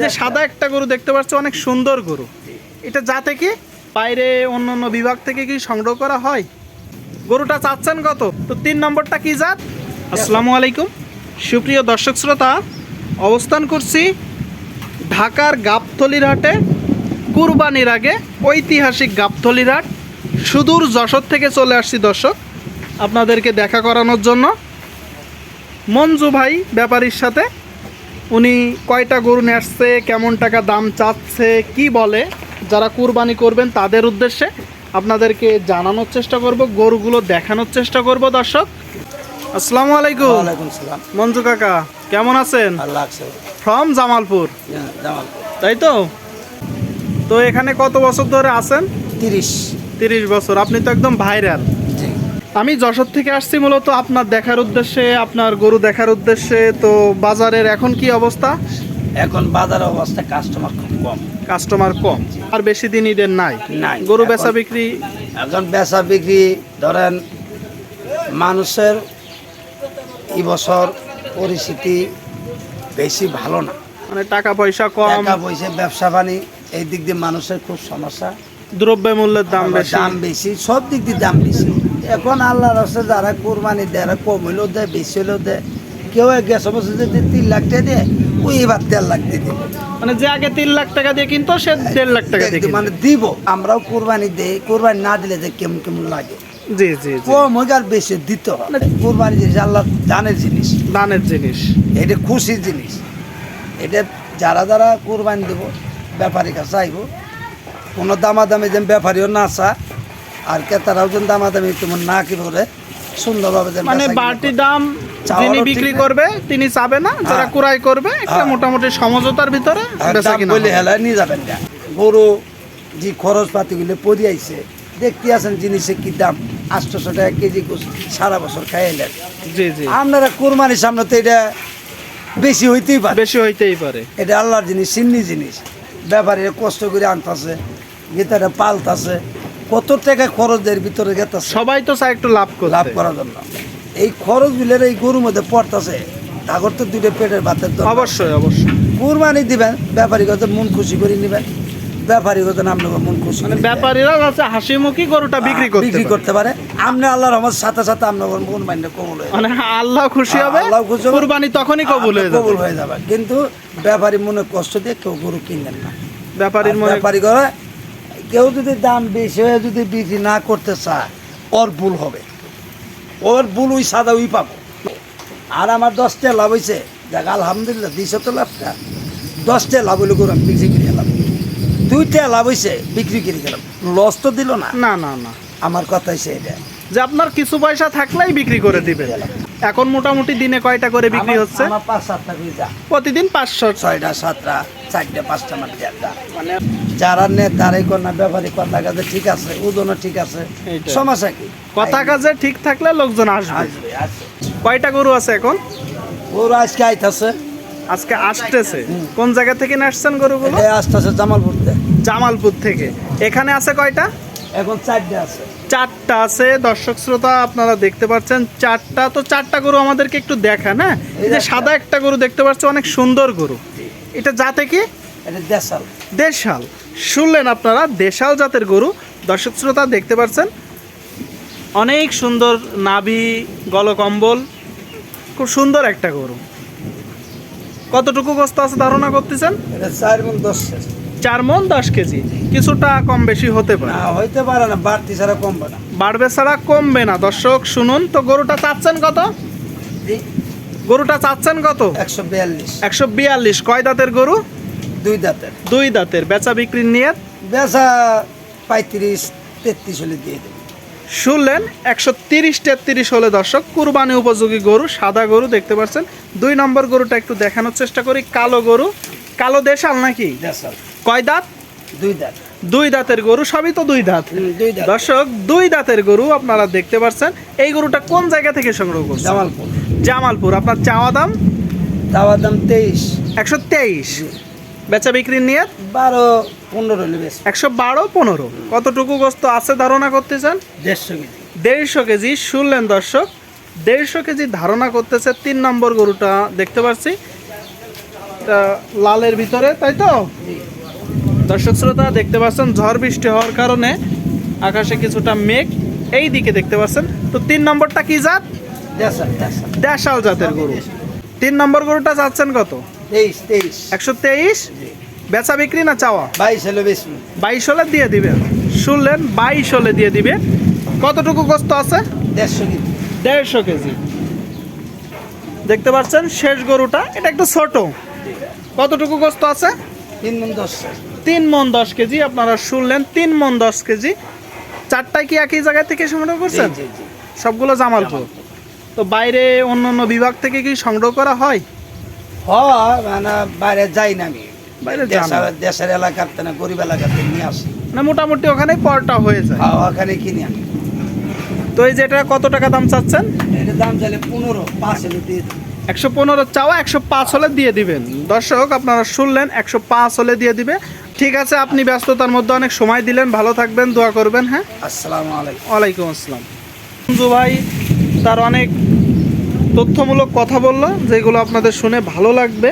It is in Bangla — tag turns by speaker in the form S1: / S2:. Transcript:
S1: যে সাদা একটা গরু দেখতে পাচ্ছ অনেক সুন্দর গরু। এটা জাতে কি বাইরে অন্য অন্য বিভাগ থেকে কি সংগ্রহ করা হয়? গরুটা চাচ্ছেন কত? তো তিন নম্বরটা কি জাত? আসসালামু আলাইকুম। সুপ্রিয় দর্শক শ্রোতা অবস্থান করছি ঢাকার গাবতলির হাটে। কুরবানির আগে ঐতিহাসিক গাবতলির হাট। সুদূর যশোর থেকে চলে আসছি দর্শক আপনাদেরকে দেখা করানোর জন্য। মঞ্জু ভাই ব্যাপারীর সাথে উনি কয়টা গরু নিয়ে আসছে কেমন টাকা দাম চাচ্ছে কি বলে যারা কুরবানি করবেন তাদের উদ্দেশ্যে আপনাদেরকে জানানোর চেষ্টা করব গরুগুলো দেখানোর চেষ্টা করব দর্শক। আসসালামু আলাইকুম।
S2: ওয়ালাইকুম সালাম।
S1: মঞ্জু কাকা কেমন আছেন?
S2: লাগছে
S1: ফ্রম জামালপুর।
S2: হ্যাঁ, জামালপুর।
S1: তাই তো? তো এখানে কত বছর ধরে আছেন?
S2: তিরিশ।
S1: তিরিশ বছর। আপনি তো একদম ভাইরাল। আমি যশোর থেকে আসছি মূলত আপনার দেখার উদ্দেশ্যে আপনার গরু দেখার উদ্দেশ্যে। তো বাজারের এখন কি অবস্থা?
S2: এখন বাজার অবস্থা কাস্টমার খুব কম।
S1: কাস্টমার কম। আর বেশি দিন ঈদের নাই?
S2: নাই।
S1: গরু বেচা বিক্রি?
S2: এখন বেচা বিক্রি ধরেন মানুষের এই বছর পরিস্থিতি বেশি ভালো না।
S1: মানে টাকা পয়সা কম।
S2: টাকা পয়সা ব্যবসা বাণী এই দিক দিয়ে মানুষের খুব সমস্যা।
S1: দ্রব্য মূল্যের দাম বেশি।
S2: দাম বেশি সব দিক দিয়ে দাম বেশি। এখন আল্লাহ রসে যারা কোরবানি দেয় এরা কম হইলেও দেয় বেশি হইলেও দেয়। কেউ গেছে বছর যদি তিন লাখ টাকা দেয় ওই এবার দেড় লাখ দিয়ে দিবে।
S1: মানে যে আগে তিন লাখ টাকা দিয়ে কিনতো সে দেড় লাখ টাকা দিয়ে
S2: মানে দিব। আমরাও কোরবানি দেই কোরবানি না দিলে যে কেমন কেমন লাগে।
S1: জি জি জি।
S2: কম হোক আর বেশি দিতে হবে। কোরবানি জিনিস আল্লাহ দানের জিনিস।
S1: দানের জিনিস।
S2: এটা খুশির জিনিস। এটা যারা যারা কোরবানি দেবো ব্যাপারীর কাছে আইব কোনো দামাদামি যেন ব্যাপারীও না চা আর ক্রেতারাও যেন দামাদামি তোমার না কি করে সুন্দরভাবে
S1: মানে বাড়তি দাম যিনি বিক্রি করবে তিনি চাবে না যারা
S2: হ্যাঁ।
S1: কুড়াই করবে একটা
S2: হ্যাঁ।
S1: মোটামুটি সমঝোতার ভিতরে
S2: বলে। হেলায় নিয়ে যাবেন না। গরু যে খরচ পাতিগুলো পরি আইছে দেখতে আছেন জিনিসের কি দাম? আটশোশো টাকা কেজি সারা বছর খাইলেন।
S1: জি জি।
S2: আপনারা কোরবানির সামনে তো এটা বেশি হইতেই পারে।
S1: বেশি হইতেই পারে।
S2: এটা আল্লাহর জিনিস সিন্নি জিনিস। ব্যাপারে কষ্ট করে আনতাছে গীতাটা পালতাছে। কত টাকা খরচ এর ভিতরে গেতাছে?
S1: সবাই তো চায় একটু লাভ
S2: লাভ করার জন্য। এই খরচ বিলের এই গরুর মধ্যে পড়তাছে। তাগর তো দুটো পেটের ভাতের তো
S1: অবশ্যই অবশ্যই।
S2: কুরবানি দিবেন ব্যাপারীগত মন খুশি করে নেবেন। ব্যাপারীগত আপনাকে মন খুশি
S1: মানে ব্যাপারীরা যাচ্ছে হাসি মুখী গরুটা বিক্রি করতে
S2: বিক্রি করতে পারে। আপনি আল্লাহর আমার সাথে সাথে আপনার মন মাইন্ডে কবল হয়ে
S1: মানে আল্লাহ খুশি হবে
S2: আল্লাহ খুশি হবে।
S1: কুরবানি তখনই কবুল হয়ে যাবে।
S2: কবুল হয়ে যাবে। কিন্তু ব্যাপারী মনে কষ্ট দিয়ে কেউ গরু কিনবেন না।
S1: ব্যাপারীর মনে
S2: ব্যাপারী করে কেউ যদি দাম বেশি হয়ে যদি বিক্রি না করতে চায় ওর ভুল হবে। ওর ভুল ওই সাদা ওই পাবো। আর আমার দশটা লাভ হয়েছে দেখ আলহামদুলিল্লাহ দিশো তো লাভটা। দশটা লাভ হইলে করে আমি বিক্রি করে গেলাম দুইটা লাভ হয়েছে বিক্রি করে গেলাম। লস তো দিল না।
S1: না না না।
S2: আমার কথা হয়েছে এটা।
S1: যে আপনার কিছু পয়সা থাকলেই বিক্রি করে দিবে এখন মোটামুটি দিনে কয়টা করে বিক্রি হচ্ছে? প্রতিদিন পাঁচশো।
S2: ছয়টা সাতটা চারটা পাঁচটা মানে যারা নেতারাই কন্যা ব্যাপারী কথা কাজে ঠিক আছে ওজনও ঠিক আছে সমস্যা কি?
S1: কথা কাজে ঠিক থাকলে লোকজন আসবে। কয়টা গরু আছে এখন?
S2: গরু আজকে আইতাছে।
S1: আজকে আসতেছে। কোন জায়গা থেকে আসছেন গরুগুলো?
S2: আসতেছে থেকে।
S1: জামালপুর থেকে। এখানে আছে কয়টা?
S2: এখন চারটে আছে।
S1: চারটা আছে। দর্শক শ্রোতা আপনারা দেখতে পাচ্ছেন চারটা তো চারটা গরু আমাদেরকে একটু দেখান হ্যাঁ? এই যে সাদা একটা গরু দেখতে পাচ্ছি অনেক সুন্দর গরু। এটা জাতে কি?
S2: এটা দেশাল।
S1: দেশাল। শুনলেন আপনারা দেশাল জাতের গরু। দর্শক শ্রোতা দেখতে পাচ্ছেন অনেক সুন্দর নাভি গলকম্বল খুব সুন্দর একটা গরু। কতটুকু গোস্ত আছে ধারণা করতেছেন?
S2: এটা চার মন দশ।
S1: চার মন দশ কেজি। কিছুটা কম বেশি হতে পারে।
S2: না হইতে পারে না বাড়তি ছাড়া কমবে না।
S1: বাড়বে ছাড়া কমবে না। দর্শক শুনুন তো গরুটা চাচ্ছেন কত? গরুটা চাচ্ছেন কত?
S2: একশো বিয়াল্লিশ।
S1: একশো বিয়াল্লিশ। কয় দাঁতের গরু?
S2: দুই দাঁতের।
S1: দুই দাঁতের। বেচা বিক্রির নিয়ে
S2: বেচা পঁয়ত্রিশ তেত্রিশ হলে দিয়ে দেবে।
S1: শুনলেন একশো তিরিশ তেত্রিশ হলে দর্শক কুরবানি উপযোগী গরু সাদা গরু দেখতে পাচ্ছেন। দুই নম্বর গরুটা একটু দেখানোর চেষ্টা করি কালো গরু। কালো দেশাল নাকি?
S2: দেশাল।
S1: কয় দাঁত?
S2: দুই দাঁত।
S1: দুই দাঁতের গরু সবই তো দুই দাঁত।
S2: হুম, দুই দাঁত।
S1: দর্শক দুই দাঁতের গরু আপনারা দেখতে পাচ্ছেন। এই গরুটা কোন জায়গা থেকে সংগ্রহ করছেন?
S2: জামালপুর।
S1: জামালপুর। আপনার চাওয়া দাম?
S2: দাওয়ার দাম তেইশ।
S1: একশো তেইশ। বেচা বিক্রির নিয়ে?
S2: বারো পনেরো
S1: একশো বারো পনেরো। কতটুকু গোস্ত আছে ধারণা করতে চান?
S2: দেড়শো কেজি।
S1: দেড়শো কেজি শুনলেন দর্শক। দেড়শো কেজি ধারণা করতেছে তিন নম্বর গরুটা দেখতে পাচ্ছি লালের ভিতরে তাই তো? দর্শক শ্রোতা দেখতে পাচ্ছেন ঝড় বৃষ্টি হওয়ার কারণে আকাশে কিছুটা মেঘ এই দিকে দেখতে পাচ্ছেন। তো তিন নম্বরটা কি জাত?
S2: দেশাল
S1: জাতের গরু। তিন নম্বর গরুটা চাচ্ছেন কত? একশো তেইশ? বেচা বিক্রি না চাওয়া?
S2: বাইশ হলো বেশি।
S1: বাইশ হলে দিয়ে দিবেন শুনলেন বাইশ হলে দিয়ে দিবে। কতটুকু গোস্ত আছে?
S2: দেড়শো কিন্তু
S1: দেড়শো কেজি। দেখতে পাচ্ছেন শেষ গরুটা। এটা একটু ছোট। কতটুকু গোস্ত আছে?
S2: তিন মন দশ।
S1: তিন মন দশ কেজি। আপনারা শুনলেন তিন মন দশ কেজি। চারটায় কি একই জায়গা থেকে সংগ্রহ করছেন? সবগুলো জামালপুর। তো বাইরে অন্য অন্য বিভাগ থেকে কি সংগ্রহ করা হয়?
S2: মানে বাইরে যাই না আমি।
S1: বাইরে।
S2: দেশের এলাকার না গরিব এলাকাতে নিয়ে আসি।
S1: না মোটামুটি ওখানে পরটা হয়ে যায়।
S2: হ্যাঁ ওখানে কিনে আনি
S1: তো এই যেটা কত টাকা দাম চাচ্ছেন?
S2: এটার দাম চাইলে পনেরো পাঁচ হলে দিয়ে
S1: একশো পনেরো চাওয়া একশো পাঁচ হলে দিয়ে দিবেন। দর্শক আপনারা শুনলেন একশো পাঁচ হলে দিয়ে দিবে। ঠিক আছে আপনি ব্যস্ততার মধ্যে অনেক সময় দিলেন। ভালো থাকবেন দোয়া করবেন হ্যাঁ?
S2: আসসালামু আলাইকুম।
S1: ওয়ালাইকুম আসসালাম। মঞ্জু ভাই তার অনেক তথ্যমূলক কথা বলল যেগুলো আপনাদের শুনে ভালো লাগবে।